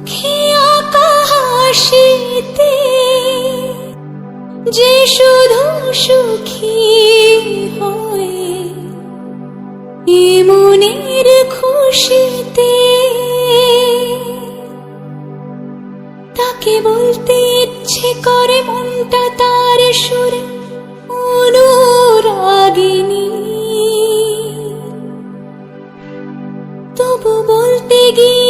মুখে আঁকা হাসিতে যে শুধু সুখী হয় মনের খুশিতে। তাকে বলতে ইচ্ছে করে মনটা তার সুরে অনুরাগিনী। তবু বলতে গিয়ে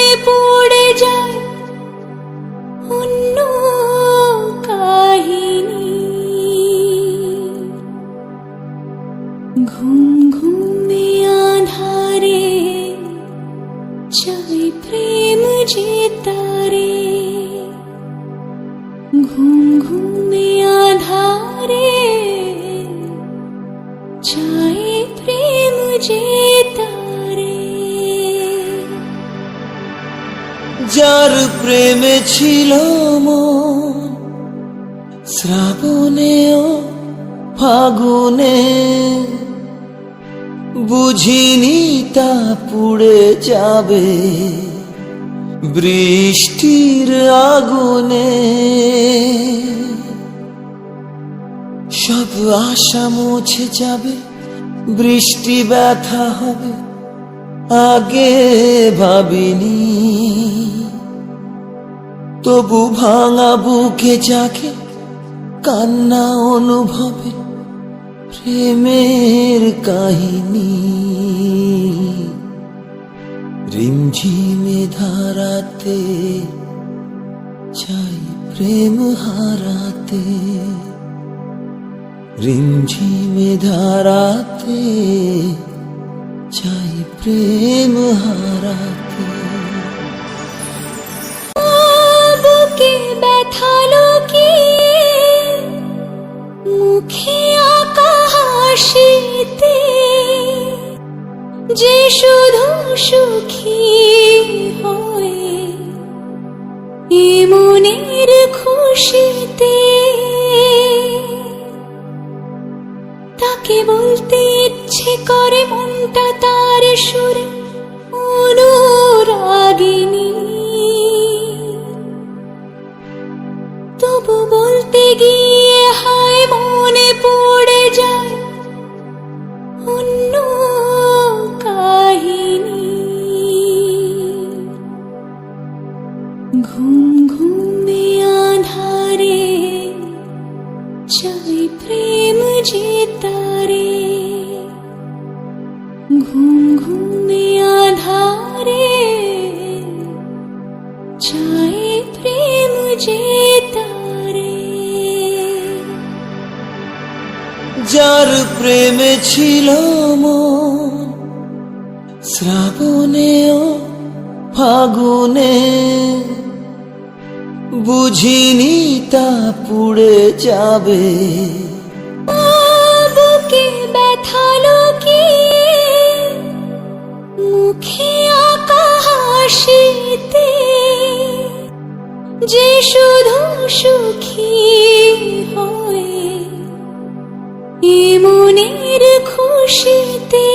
চাই প্রেম যে তারে। যার প্রেমে ছিল মন, শ্রাবণেও ফাগুনে। বুঝিনি তা পুড়ে যাবে বৃষ্টির আগুনে। সব আশা মুছে যাবে, বৃষ্টি ব্যথা হবে, আগে ভাবিনি। তবু ভাঙা বুকে যাকে কান্না অনুভবে, প্রেমের কাহিনী। রিমঝিমে ধারাতে, চাই প্রেম হারাতে। রিমঝিমে ধারাতে, চাই প্রেম হারাতে। বুকে ব্যথা লুকিয়ে, মুখে আঁকা হাসিতে। যে শুধু সুখী হয়, এ মনের খুশিতে। তাকে বলতে ইচ্ছে করে মনটা তার সুরে অনুরাগিনী। তবু বলতে গিয়ে হায় মনে পড়ে যায় অন্য কাহিনী। ঘুম যার প্রেমে ছিল মন, শ্রাবণেও ফাগুনে। বুঝিনি তা পুড়ে যাবে। বুকে ব্যথালো কি মুখে আকা হাসিতে যে শুধু সুখী হয়ে মনের খুশিতে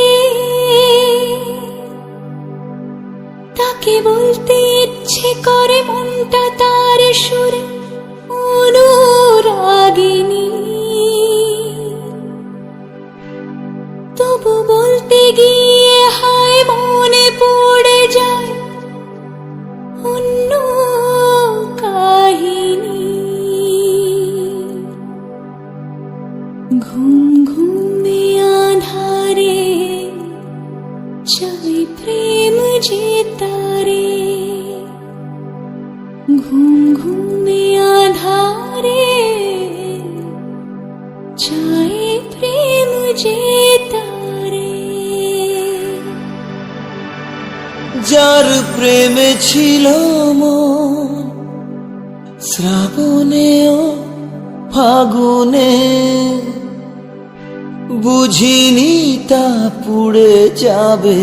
তাকে বলতে ইচ্ছে করে মনটা তার সুরে। ঘুম ঘুমে চাই প্রেম তারে। যার প্রেমে ছিল মন, শ্রাবণেও ফাগুনে, বুঝিনি তা পুড়ে যাবে।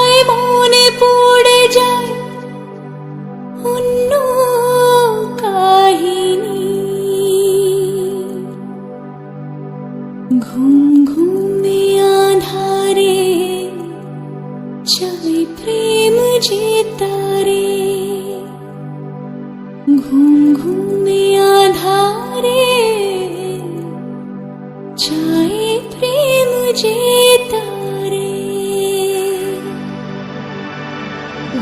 চাই প্রেম যে তারে।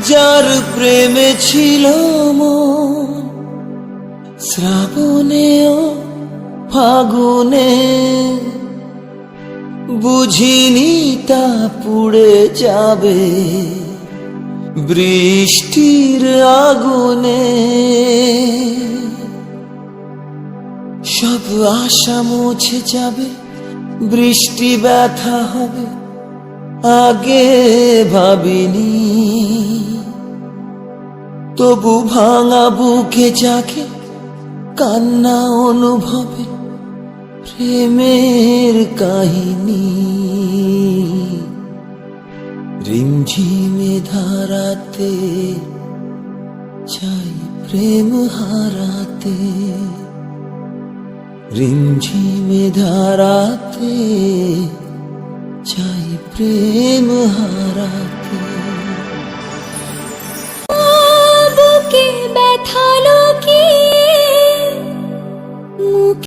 যার প্রেমে ছিল মন, শ্রাবণেও ফাগুনে, বুঝিনি তা পুড়ে যাবে বৃষ্টির আগুনে। সব আশা মুছে যাবে, বৃষ্টি ব্যথা হবে, আগে ভাবিনি। তবু ভাঙা বুকে যাকে কান্না অনুভবে, প্রেমের কাহিনী। রিমঝিমে ধারাতে, চাই প্রেম হারাতে। রিমঝিমে ধারাতে চাই প্রেম হারাতে। বুকে ব্যথা লুকিয়ে